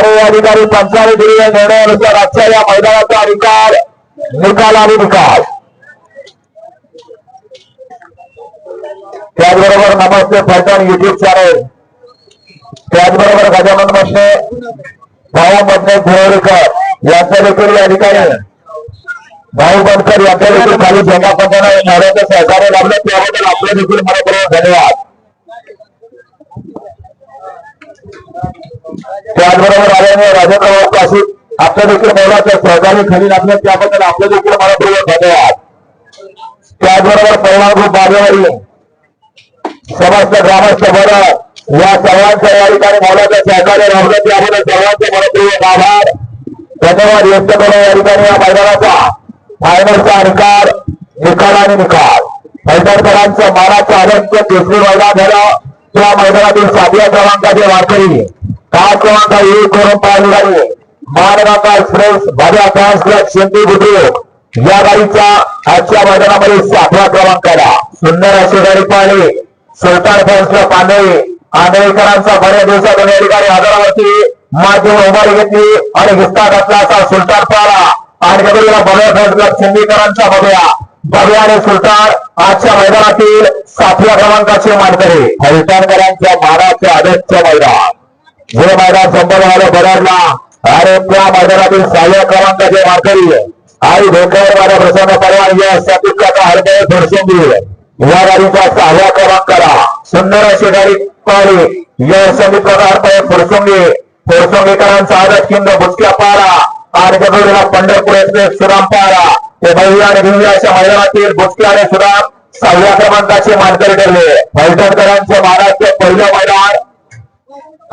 आणि या ठिकाणी पंचावन्न दिलेल्या निर्णयानुसार आजच्या या मैदानाचा निकाल निकाल निकाल त्याचबरोबर नमस्ते फलटण युट्यूब चॅनल त्याचबरोबर गजानन मशने भाऊ मधने झिरोरीकर यांचं देखील भाऊ बनकर यांच्या देखील खाली झेंडा पंचाने मोहराचं सहकार्य लाभलं, त्याबद्दल आपले देखील मनपूर्वक धन्यवाद. त्याचबरोबर आल्यामुळे राजेंद्र भाऊ काशी आपलं देखील मोलाचं सहकार्य खाली लागलं. त्याबद्दल आपलं देखील मला मनपूर्वक धन्यवाद. त्याचबरोबर परिणाम ग्रुप समस्त ग्रामस्थ बरं या सर्वांच्या या ठिकाणी मोलाचं सहकार्य लाभलं. त्याबद्दल सर्वांचे मनपूर्वक आभार. धन्यवाद व्यक्त करून या ठिकाणी या मैदानाचा फायनलचा निकाल निकाल आणि निकाल. पैठणकरांचं मानाचं आदर्श दुसरी मैदान झालं. त्या मैदानातील सातव्या क्रमांकाचे वारकरी काय क्रमांक एक करून पाहिली गाडी मानगावचा एक्सप्रेस भाज्या फॅन्स क्लब शेंदी बुद्रुक या गाडीचा आजच्या मैदानामध्ये सातव्या क्रमांकाला सुंदर अशी गाडी पाहिली सुलतान फॅन्सला पांढरे. आंधळी बऱ्याच दिवसातून या ठिकाणी आधारावरती माझी उभारी घेतली आणि हिस्सा घातला असा सुलतान पाहिला आणि कबड्डीला बघ्या फॅन्सला क्लब शिंदीकरांचा बघूया. बघ्या आणि सुलतान आजच्या मैदानातील सातव्या क्रमांकाचे मानकरी. फलटणकरांच्या मानाचे आदर्श मैदान. जो मैदान संपन्न झालं बराडला. अरे त्या मैदानातील सहाव्या क्रमांकाचे मानकरी आई धोक्यावर माझ्या प्रसन्न परवानगी असतात त्याचा सतीकाचा दर्शन फडशिंगी या गाडीचा सहाव्या क्रमांकाला सुंदर अशी गाडी पाहिली. या समितीचा अर्थ फुरसुंगी फुरसुंगीकरांचा आदत किंद भुसक्या पारा. आणि गगडीला पंढरपूर एक्सप्रेस सुराम पारा. ते भव्य आणि दिव्य अशा मैदानातील बुचके आणि सुराम सहाव्या क्रमांकाचे मानकरी ठरले. फलटणकरांचे महाराष्ट्र पहिलं मैदान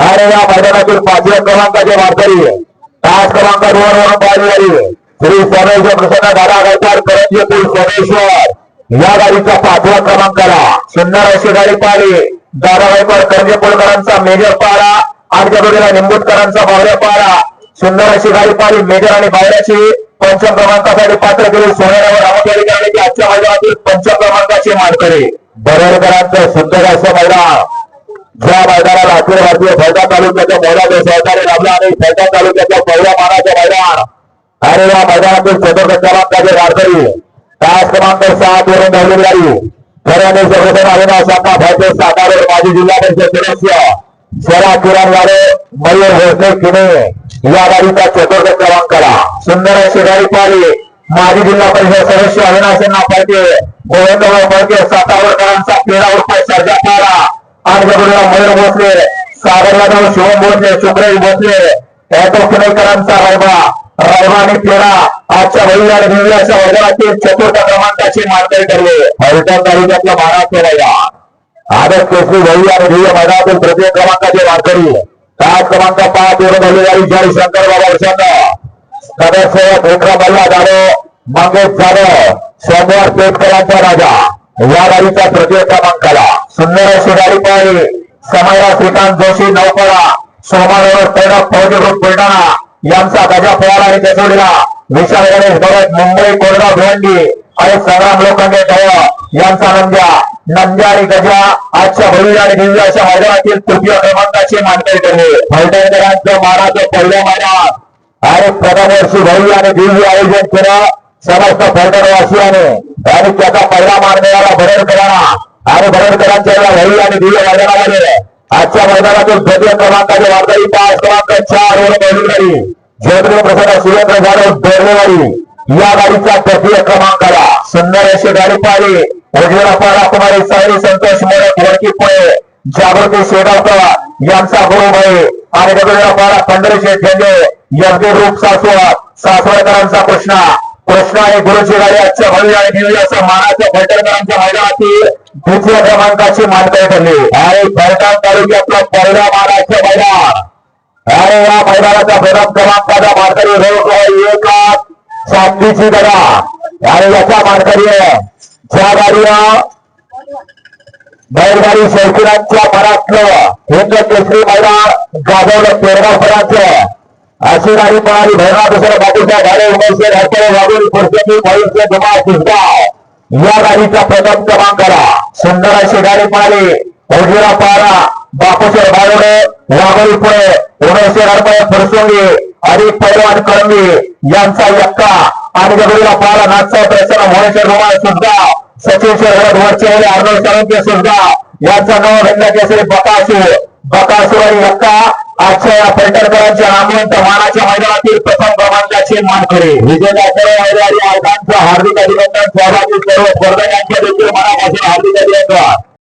आणि या मैदानातील पाचव्या क्रमांकाचे वारकरी पाच क्रमांक दोन वरून पाहिली श्री सोमेश्वर प्रसन्न दादा गायकार करंजीतील सोमेश्वर या गाडीचा पाचव्या क्रमांकाला सुंदर अशी गाडी पाहिली. दादा गायकवाड करंजी मेजर पारा आणि त्या निंबूतकरांचा बावऱ्या पारा. सुंदर अशी गाडी पाहिली मेजर आणि बावऱ्याची पंचम क्रमांकासाठी पात्र केली सोनेरावर रामोदरी करण्याची आजच्या मैदानातील पंचम क्रमांकाची मानकरी. बरेडकरांचं सुंदर असं मैदान. ज्या मैदानाला अखिल भारतीय फलटण तालुक्याच्या मोलाचे सहकार्य लाभला आणि फलटण तालुक्याच्या पहिल्या मानाचं मैदान. आणि या मैदानातील चतुर्थ क्रमांकाचे म्हणजे वारकरी तास क्रमांक सात वरून धावली गाडी. खऱ्याने सर्वजण अविनाश शाखा भारतीय सातारा माजी जिल्हा परिषद सदस्य स्वरा किरणवाडे मयूर भोसले किणे या गाडीचा चतुर्थ क्रमांकाला. सुंदर अशी गाडी पाहिली. माजी जिल्हा परिषद सदस्य अविनाश यांना फडके गोविंदभाऊ फडके सातावरकरांचा पेरा रुपये सर्जा पारा आणि मयूर भोसले सागर शिवम भोसले शुक्रेश भोसले यादव पुणेकरांचा रायबा रायबा आणि पेरा आजच्या भैया आणि दिव्य अशा चतुर्थ क्रमांकाची मानकरी ठरले. फलटण तालुक्यातला बारा मैदान आदर्श केसरी वही आणि दिव्य मैदानातील तृतीय क्रमांकाचे वारकरी सात क्रमांक पाच वरून झाली विचारी शंकर बाबा वर्षांना सदस्य विक्रम बल्ला जाधव मंगेश जाधव सोमवार पेटकरांचा राजा. या गाडीचा तृतीय क्रमांकाला. सुंदर अशी पाळी पाहिली. समयरा श्रीकांत जोशी नौकरा. सोमारोड पैरव फौजी बुलढाणा. यांचा गजा पवार आणि कसोडीला विशाल गणेश भरत मुंबई कोरगाव भिवंडी. आणि संग्राम लोखंडे ढवळ यांचा नंद्या. नंद्या आणि गजा आजच्या भविष्य आणि दिव्य अशा मैदानातील तृतीय क्रमांकाची मानकरी ठरले. फलटेकरांचं मानाचं पहिल्या मैदान आणि प्रथम वर्षी भव्य आणि दिव्य आयोजन केलं. समस्त फलटणवासियाने आणि त्याचा पहिला मान मिळाला भरडकरांना आणि भरडकरांच्या या भव्य आणि दिव्य मैदानामध्ये आजच्या मैदानातून तृतीय क्रमांकाचे वार्ताही पाच क्रमांक चार वर पहिली ज्योतिराव प्रसाद सुरेंद्र जाधव दोरलेवाडी या गाडीचा तृतीय क्रमांकाला सुंदर अशी गाडी पाहिली उजव्या पारा कुमारी साई संतोष मोरक वडकी पळे जागृती शेगावकर यांचा गुरु भाई आणि डबेला पारा पंढरीशेठ झेंडे यज्ञ रूप सासवा सासवडकरांचा कृष्णा. कृष्णा आणि गुरुची गाडी आजच्या भव्य आणि दिव्य असं मानाच्या फलटणकरांच्या मैदानातील द्वितीय क्रमांकाची मानकरी ठरली आणि फलटण तालुक्यातलं पहिल्या मानाचं मैदान आणि या मैदानाचा प्रथम क्रमांकाचा मानकरी रोड एक चांदीची गडा आणि याचा मानकरी ज्या बैलगाडी शौकीनांच्या मनातलं हिंद केसरी मैदान गाजवलं पेरगावकरांचं अशी गाडी पळाली भैरवा दुसऱ्या गाडी उमेशे जमा या गाडीचा प्रथम क्रमांकाला सुंदर अशी गाडी पळाली उजवीला पारा. बापूशेर बारोडे वाघोली पुढे. उमेश हरपळे फरसोंगी. आणि पैलवान कळंबी. यांचा यक्का. आणि जगडीला पाला नाथसाहेब प्रसन्न मोहनेश्वर रुमाळ सुद्धा सचिन शेरवड वरचे अर्नव साळुंके सुद्धा यांचा नव घडला केसरी बकासूर बकासूर आणि यक्का आजच्या या पैठणकरांच्या नामवंत मानाच्या मैदानातील प्रथम क्रमांकाचे मानकरी. विजय हार्दिक अभिनंदन सहभागी सर्व स्पर्धकांच्या देखील मनापासून हार्दिक अभिनंदन.